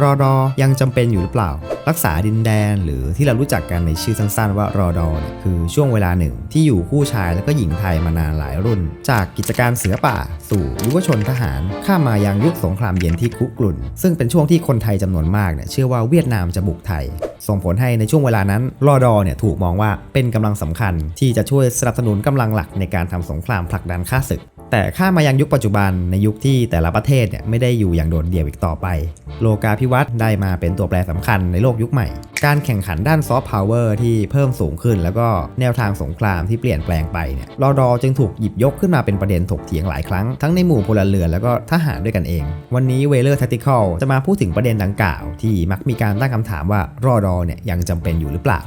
รอดอยังจำเป็นอยู่หรือเปล่า รักษาดินแดนหรือที่เรารู้จักกันในชื่อสั้นๆ ว่ารอดอเนี่ยคือช่วงเวลาหนึ่ง ที่อยู่คู่ชายและก็หญิงไทยมานานหลายรุ่น จากกิจการเสือป่า สู่ยุวชนทหาร ข้ามมายังยุคสงครามเย็นที่คุกรุ่น ซึ่งเป็นช่วงที่คนไทยจำนวนมากเนี่ยเชื่อว่าเวียดนามจะบุกไทย ส่งผลให้ในช่วงเวลานั้นรอดอเนี่ยถูกมองว่าเป็นกำลังสำคัญที่จะช่วยสนับสนุนกำลังหลักในการทำสงครามผลักดันข้าศึก แต่ข้ามายังยุคปัจจุบันในยุคที่แต่ละประเทศเนี่ยไม่ได้อยู่อย่างโดดเดี่ยวอีกต่อไป โลกาภิวัตน์ได้มาเป็นตัวแปรสำคัญในโลกยุคใหม่ การแข่งขันด้านซอฟต์พาวเวอร์ที่เพิ่มสูงขึ้น แล้วก็แนวทางสงครามที่เปลี่ยนแปลงไปเนี่ยรอดอจึงถูกหยิบยกขึ้นมาเป็นประเด็นถกเถียงหลายครั้ง ทั้งในหมู่พลเรือนแล้วก็ทหารด้วยกันเอง วันนี้เวเลอร์ Tactical จะมาพูดถึงประเด็นดังกล่าว ที่มักมีการตั้งคำถามว่ารอดอเนี่ยยังจำเป็นอยู่หรือเปล่า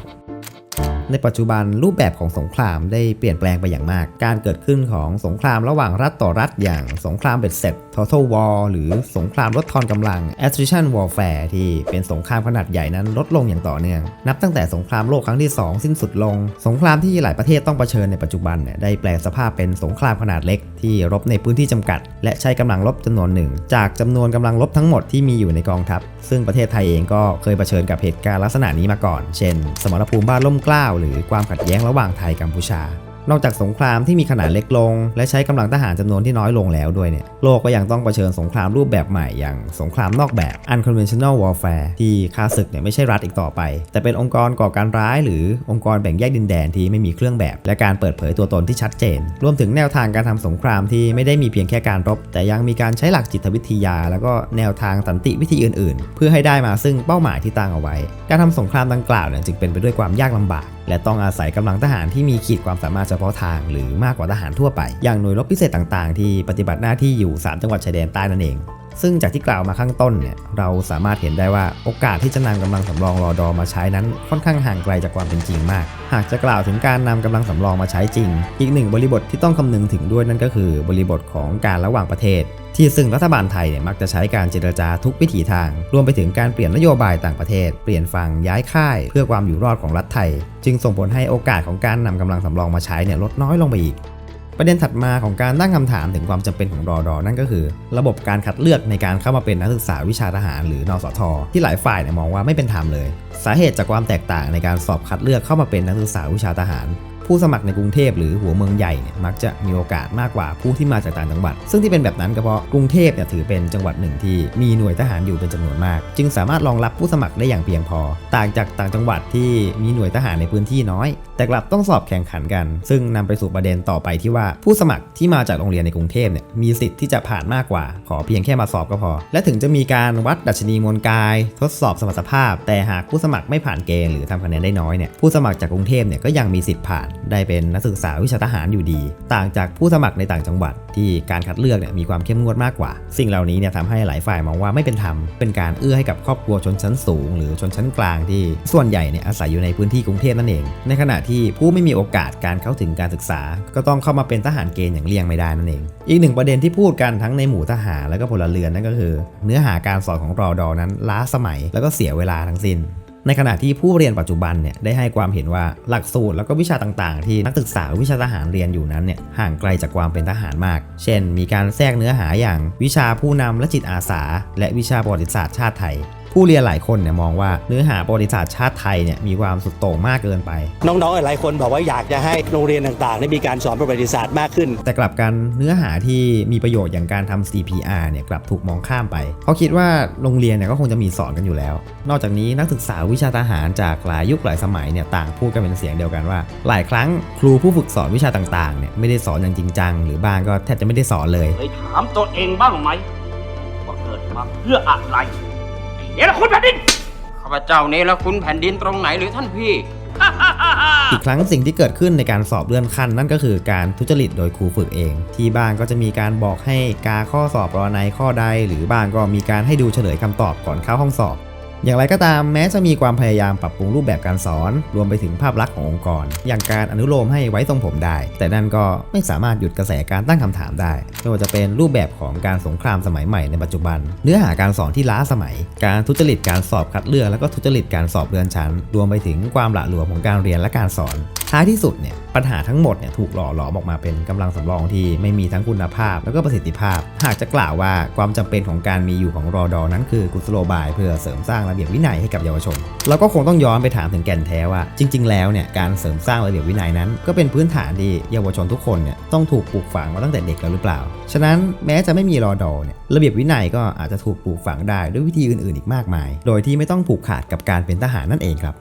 ในปัจจุบันรูปแบบของสงครามได้เปลี่ยนแปลงไปอย่างมาก การเกิดขึ้นของสงครามระหว่างรัฐต่อรัฐอย่างสงครามเบ็ดเสร็จ total war หรือสงครามลดทอนกำลัง attrition warfare ที่เป็นสงครามขนาดใหญ่นั้นลดลงอย่างต่อเนื่อง นับตั้งแต่สงครามโลกครั้งที่ 2 สิ้นสุดลง สงครามที่หลายประเทศต้องเผชิญในปัจจุบันเนี่ยได้แปลสภาพเป็นสงครามขนาดเล็ก ที่รบในพื้นที่จำกัด และใช้กำลังรบจำนวนหนึ่ง จากจำนวนกำลังรบทั้งหมดที่มีอยู่ในกองทัพ ซึ่งประเทศไทยเองก็เคยเผชิญกับเหตุการณ์ลักษณะนี้มาก่อน เช่น สมรภูมิบ้านล่มเกล้าหรือความขัดแย้งระหว่างไทยกัมพูชา นอกจากสงครามที่มีขนาดเล็กลง และใช้กำลังทหารจำนวนที่น้อยลงแล้วด้วยเนี่ยโลกก็ยังต้องเผชิญสงครามรูปแบบใหม่อย่างสงครามนอกแบบ unconventional warfare ที่ค่าศึกเนี่ยไม่ใช่รัฐอีกต่อไป แต่เป็นองค์กรก่อการร้าย หรือองค์กรแบ่งแยกดินแดนที่ไม่มีเครื่องแบบ และการเปิดเผยตัวตนที่ชัดเจน รวมถึงแนวทางการทำสงครามที่ไม่ได้มีเพียงแค่การรบ แต่ยังมีการใช้หลักจิตวิทยา แล้วก็แนวทางสันติวิธีอื่น ๆ เพื่อให้ได้มาซึ่งเป้าหมายที่ตั้งเอาไว้ การทำสงครามดังกล่าวเนี่ยจึงเป็นไปด้วยความยากลำบาก และต้องอาศัยกำลังทหารที่มีขีดความสามารถเฉพาะทาง หรือมากกว่าทหารทั่วไป อย่างหน่วยรบพิเศษต่างๆ ที่ปฏิบัติหน้าที่อยู่ 3 จังหวัดชายแดนใต้นั่นเอง ซึ่งจากที่กล่าวมาข้างต้นเนี่ยเราสามารถเห็นได้ว่าโอกาสที่จะนำกำลังสำรองรอดอมาใช้นั้นค่อนข้างห่างไกลจากความเป็นจริงมาก หากจะกล่าวถึงการนำกำลังสำรองมาใช้จริง อีกหนึ่งบริบทที่ต้องคำนึงถึงด้วยนั่นก็คือบริบทของการระหว่างประเทศ ที่ซึ่งรัฐบาลไทยเนี่ยมักจะใช้การเจรจาทุกวิถีทาง รวมไปถึงการเปลี่ยนนโยบายต่างประเทศ เปลี่ยนฝั่งย้ายค่าย เพื่อความอยู่รอดของรัฐไทย จึงส่งผลให้โอกาสของการนำกำลังสำรองมาใช้เนี่ยลดน้อยลงไปอีก ประเด็นถัดมาของการตั้งคำถามถึงความจำเป็นของรอดอนั่นก็คือ ระบบการคัดเลือกในการเข้ามาเป็นนักศึกษาวิชาทหารหรือนอสทที่หลายฝ่ายเนี่ยมองว่าไม่เป็นธรรมเลย สาเหตุจากความแตกต่างในการสอบคัดเลือกเข้ามาเป็นนักศึกษาวิชาทหาร ผู้สมัครในกรุงเทพหรือหัวเมืองใหญ่เนี่ยมักจะมีโอกาสมากกว่าผู้ที่มาจากต่างจังหวัด ซึ่งที่เป็นแบบนั้นก็เพราะกรุงเทพเนี่ยถือเป็นจังหวัดหนึ่งที่มีหน่วยทหารอยู่เป็นจำนวนมาก จึงสามารถรองรับผู้สมัครได้อย่างเพียงพอ ต่างจากต่างจังหวัดที่มีหน่วยทหารในพื้นที่น้อย แต่กลับต้องสอบแข่งขันกัน ซึ่งนำไปสู่ประเด็นต่อไปที่ว่าผู้สมัครที่มาจากโรงเรียนในกรุงเทพเนี่ยมีสิทธิ์ที่จะผ่านมากกว่า ขอเพียงแค่มาสอบก็พอ และถึงจะมีการวัดดัชนีมวลกาย ทดสอบสมรรถภาพ แต่หากผู้สมัครไม่ผ่านเกณฑ์หรือทำคะแนนได้น้อยเนี่ยผู้สมัครจากกรุงเทพเนี่ยก็ยังมีสิทธิ์ผ่านได้เป็นนักศึกษาวิชาทหารอยู่ดี ต่างจากผู้สมัครในต่างจังหวัด ที่การคัดเลือกเนี่ยมีความเข้มงวดมากกว่า สิ่งเหล่านี้เนี่ยทำให้หลายฝ่ายมองว่าไม่เป็นธรรม เป็นการเอื้อให้กับครอบครัวชนชั้นสูง หรือชนชั้นกลางที่ส่วนใหญ่เนี่ยอาศัยอยู่ในพื้นที่กรุงเทพนั่นเอง ในขณะที่ผู้ไม่มีโอกาสการเข้าถึงการศึกษา ก็ต้องเข้ามาเป็นทหารเกณฑ์อย่างเลี่ยงไม่ได้นั่นเอง อีกหนึ่งประเด็นที่พูดกันทั้งในหมู่ทหารและก็พลเรือนนั่นก็คือ เนื้อหาการสอนของรอดอนั้นล้าสมัยแล้วก็เสียเวลาทั้งสิ้น ในขณะที่ผู้เรียนปัจจุบันเนี่ยได้ให้ความเห็นว่าหลักสูตรแล้วก็วิชาต่างๆ ที่นักศึกษาวิชาทหารเรียนอยู่นั้นเนี่ยห่างไกลจากความเป็นทหารมาก เช่น มีการแทรกเนื้อหาอย่างวิชาผู้นำและจิตอาสา และวิชาประวัติศาสตร์ชาติไทย ผู้เรียนหลายคนเนี่ยมองว่าเนื้อหาประวัติศาสตร์ชาติไทยเนี่ยมีความสุดโต่งมากเกินไป น้องๆหลายคนบอกว่าอยากจะให้โรงเรียนต่างๆได้มีการสอนประวัติศาสตร์มากขึ้น แต่กลับกันเนื้อหาที่มีประโยชน์อย่างการทำ CPR เนี่ยกลับถูกมองข้ามไปเพราะคิดว่าโรงเรียนเนี่ยก็คงจะมีสอนกันอยู่แล้ว นอกจากนี้นักศึกษาวิชาทหารจากหลายยุคหลายสมัยเนี่ยต่างพูดกันเป็นเสียงเดียวกันว่า หลายครั้งครูผู้ฝึกสอนวิชาต่างๆเนี่ยไม่ได้สอนอย่างจริงจังหรือบางก็แทบจะไม่ได้สอนเลยเคยถามตัวเองบ้างไหมว่าเกิดมาเพื่ออะไร เนรคุณแผ่นดิน ข้าพเจ้าเนรคุณแผ่นดินตรงไหนหรือท่านพี่ อีกครั้งสิ่งที่เกิดขึ้นในการสอบเลื่อนขั้น นั่นก็คือการทุจริตโดยครูฝึกเอง ที่บ้างก็จะมีการบอกให้กาข้อสอบรอในข้อใด หรือบ้างก็มีการให้ดูเฉลยคำตอบก่อนเข้าห้องสอบ อย่างไรก็ตามแม้จะมีความพยายามปรับปรุงรูปแบบการสอน รวมไปถึงภาพลักษณ์ขององค์กร อย่างการอนุโลมให้ไว้ทรงผมได้ แต่นั่นก็ไม่สามารถหยุดกระแสการตั้งคำถามได้ไม่ว่าจะเป็นรูปแบบของการสงครามสมัยใหม่ในปัจจุบัน เนื้อหาการสอนที่ล้าสมัย การทุจริตการสอบคัดเลือก แล้วก็ทุจริตการสอบเรือนชั้น รวมไปถึงความหละหลวมของการเรียนและการสอนท้ายที่สุดเนี่ยปัญหาทั้งหมดเนี่ยถูกหล่อหลอมออกมาเป็นกำลังสำรองที่ไม่มีทั้งคุณภาพ แล้วก็ประสิทธิภาพ หากจะกล่าวว่าความจำเป็นของการมีอยู่ของรอดอนั้นคือกุศโลบาย เพื่อเสริมสร้างระเบียบวินัยให้กับเยาวชน เราก็คงต้องย้อนไปถามถึงแก่นแท้ว่า จริง ๆ แล้วเนี่ยการเสริมสร้างระเบียบวินัยนั้น ก็เป็นพื้นฐานที่เยาวชนทุกคนเนี่ยต้องถูกปลูกฝังมาตั้งแต่เด็กแล้วหรือเปล่า ฉะนั้นแม้จะไม่มีรอดอเนี่ยระเบียบวินัยก็อาจจะถูกปลูกฝังได้ด้วยวิธีอื่นๆ อีกมากมาย โดยที่ไม่ต้องผูกขาดกับการเป็นทหารนั่นเองครับ